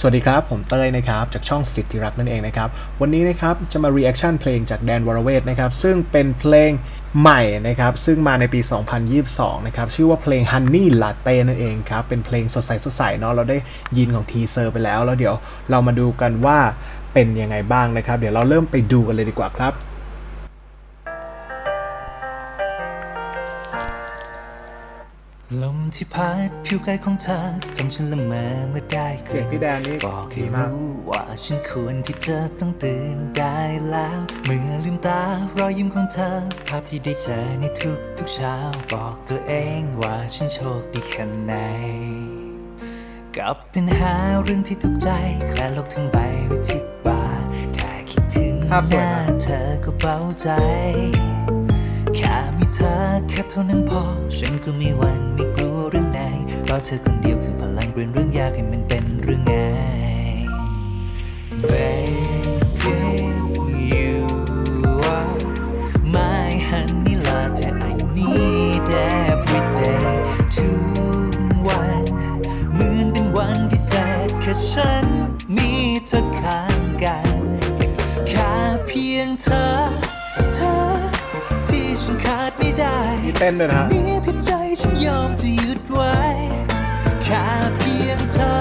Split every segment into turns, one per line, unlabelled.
สวัสดีครับ ผมเต้ยนะครับ จากช่องสิทธิรักษ์นั่นเองนะครับ วันนี้นะครับ จะมา reaction เพลงจากแดนวรเวทนะครับ ซึ่งเป็นเพลงใหม่นะครับ ซึ่งมาในปี 2022 นะครับ ชื่อว่าเพลง Honey Latte นั่นเองครับ เป็นเพลงสดใสสดใสเนาะเราได้ยินของทีเซอร์ไปแล้ว แล้วเดี๋ยวเรามาดูกันว่าเป็นยังไงบ้างนะครับ เดี๋ยวเราเริ่มไปดูกันเลยดีกว่าครับ
ลมที่พัดผิวกายของเธอทำฉันละเมอเมื่อได้
เสียงพี่แดนนี่
บอกให้
ดีมาก
รู้ว่าฉันควรที่จะต้องตื่นได้แล้ว เมื่อลืมตารอยยิ้มของเธอ ภาพที่ได้เจอในทุกทุกๆเช้า บอกตัวเองว่าฉันโชคดีแค่ไหน กลับเป็นหาเรื่องที่ทุกข์ใจแคลนโลกทั้งใบไว้ที่บ่าแค่คิดถึง
ภาพ
ห
สวย
น้า
นะ
เธอก็เบาใจ แค่มีเธอแค่เท่านั้นพอ ฉันก็มีวันไม่กลัวเรื่องใดเพราะเธอคนเดียวคือพลังเปลี่ยนเรื่องยากให้มันเป็นเรื่องง่าย Baby you are my honey latte I need every day ทุกวันเหมือนเป็นวันพิเศษแค่ฉันมีเธอข้างกันแค่เพียงเธอเธอ ฉันขาดไม่ได้
มีเต้นด้วยนะฮะ
นี้ที่ใจฉันยอมจะหยุดไว้แค่เพียงเธอ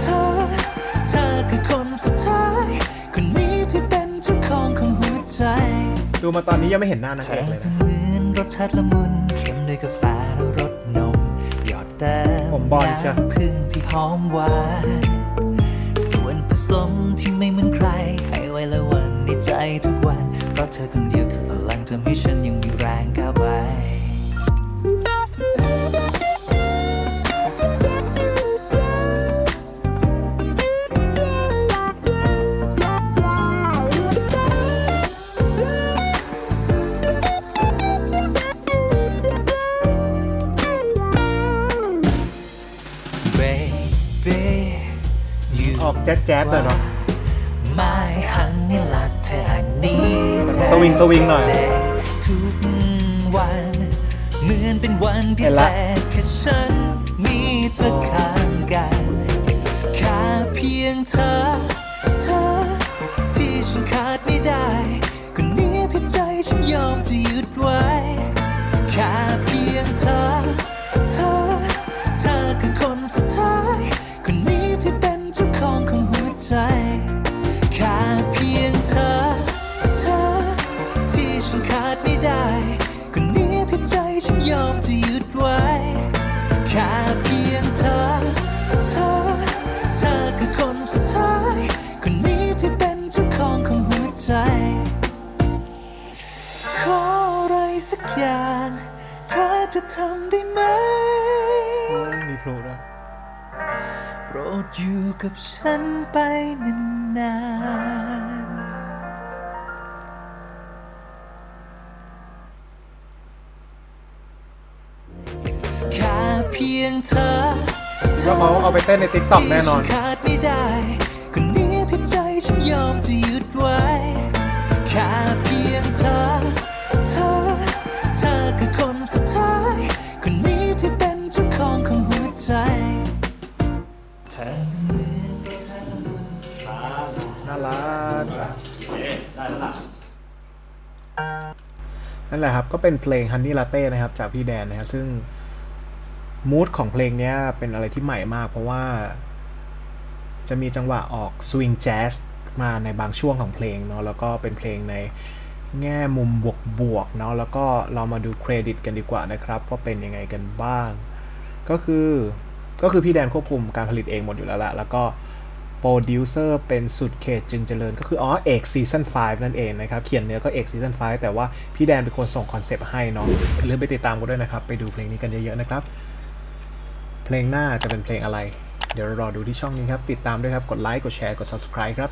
เธอ เธอคือคนสุดท้าย คนนี้ที่เป็นเจ้าของของหัวใจ
ดูมาตอนนี้ยังไม่เห็นหน้านาง
เธ
เอ
อก
เลย
เป็
นะ
นเหมือนรสชาติละมุนเค็มด้วยกาแฟแล้วรสนม หยอดเติม
ผมบอลเชียว
น้ำพึ่งที่หอมหวานส่วนผสมที่ไม่เหมือนใคร ให้ไว้ละวันในใจทุกวันเพราะเธอคนเดียวคือพลัง ทำให้ฉันยังมีแรงก้าวไป Baby you
ออกแจ๊ดแจ๊ดเลยเนาะ
My honey latte I need
สวิงสวิงหน่อย
ทุกวันเหมือนเป็นวันพิ
เห็น
เศ
ละ
ษแค่ฉันมีเธอข้างกันแค่เพียงเธอ เธอ ที่ฉันขาดไม่ได้คนนี้ที่ใจฉันยอมจะหยุดไว้แค่เพียงเธอ เธอเธอคือคนสุดท้ายคนนี้ที่เป็นเจ้าของของหัวใจ ยอมจะหยุดไว้ แค่เพียงเธอ เธอ เธอคือคนสุดท้าย คนนี้ที่เป็นเจ้าของของหัวใจ ขออะไรสักอย่าง เธอจะทำได้ไหม
มีพลุด้วย
โปรดอยู่กับฉันไปนานๆ พียงเธอ
ว่าเขาเอาไปเต้นใน TikTok แน่นอน
ที่ฉัขาดไม่ได้คนนี้ที่ใจฉันยอมจะหยุดไว้แค่เพียงเธอเธอเธอคือคนสุดท้ายคนนี้ที่เป็นเจ้าของของหัวใจเธอเหมือนรสชาติละมุน
น่ารักนั่นแหละครับก็เป็นเพลง Honey Latte นะครับจากพี่แดนนะครับซึ่ง มูดของเพลงเนี้ยเป็นอะไรที่ใหม่มาก เพราะว่า จะมีจังหวะออกสวิงแจ๊สมาในบางช่วงของเพลงเนาะแล้วก็เป็นเพลงในแง่มุมบวกๆเนาะแล้วก็เรามาดูเครดิตกันดีกว่านะครับ ว่าเป็นยังไงกันบ้าง ก็คือก็คือพี่แดนควบคุมการผลิตเองหมดอยู่แล้วละแล้วก็โปรดิวเซอร์เป็นสุดเขตจึงเจริญก็คืออ๋อเอกซีซั่น5นั่นเองนะครับ เขียนเนื้อก็เอกซีซั่น5แต่ว่าพี่แดนเป็นคนส่งคอนเซปต์ให้เนาะอย่าลืมไปติดตามกันด้วยนะครับ ไปดูเพลงนี้กันเยอะๆนะครับ เพลงหน้าจะเป็นเพลงอะไร เดี๋ยวรอดูที่ช่องนี้ครับ ติดตามด้วยครับ กดไลค์ กดแชร์ กด subscribe ครับ